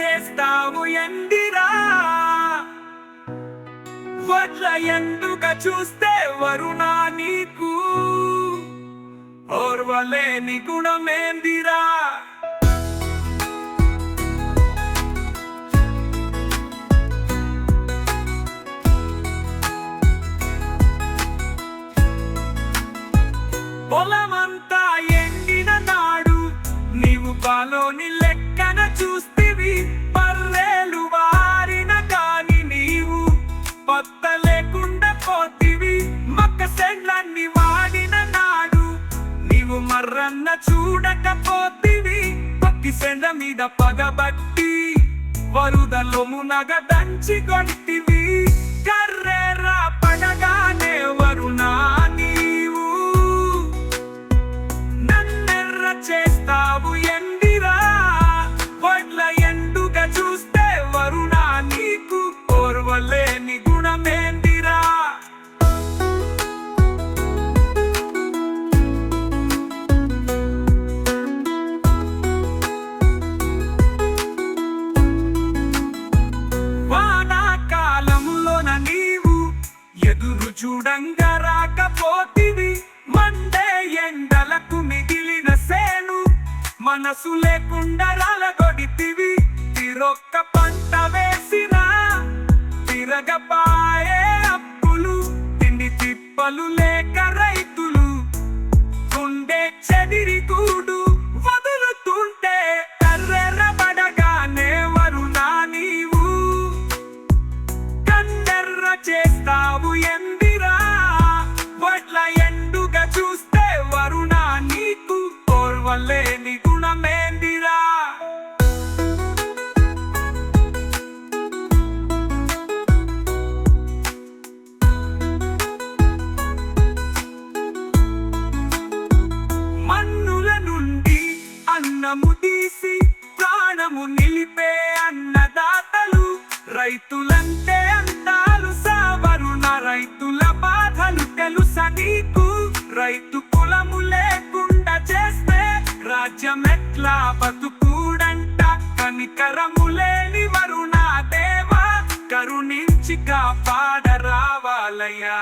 చేస్తావు ఎందిరా? వడ్ల ఎందుక చూస్తే వరుణా నీకు? ఓర్వలేని గుణమేందిరా? మర్రన్న చూడకపోతివి. పక్కి సెండ మీద పగబట్టి వరుదలో మునగ దంచి కొట్టివి కర్రెరా పడగానే వరుణా నీవు. నన్నెర్ర చేస్తావు ఎండిరా. వడ్ల ఎండుగా చూస్తే వరుణా నీకు. ఓర్వలేని మనసు లేకుండా రాలగొడితివి. తిరొక్క పంట వేసినా తిరగపాయే అప్పులు. తిండి తిప్పలు లేక రైతులు గుండె చెదిరి కూడు వదులుతుంటే కర్రెర్రబడగానే వరుణా నీవు. కన్నెర్ర చేస్తావు ఎందిరా మనము నిలిపే అన్నదాతలు. రైతులంటే అంతాలు సావరుణ రైతుల బాధలు తెలుస నీకు? రైతు కులము లేకుండా చేస్తే రాజ్యం ఎట్లా బతుకూడంట? కనికరము లేని వరుణ దేవా కరుణించి పాడ రావాలయ్యా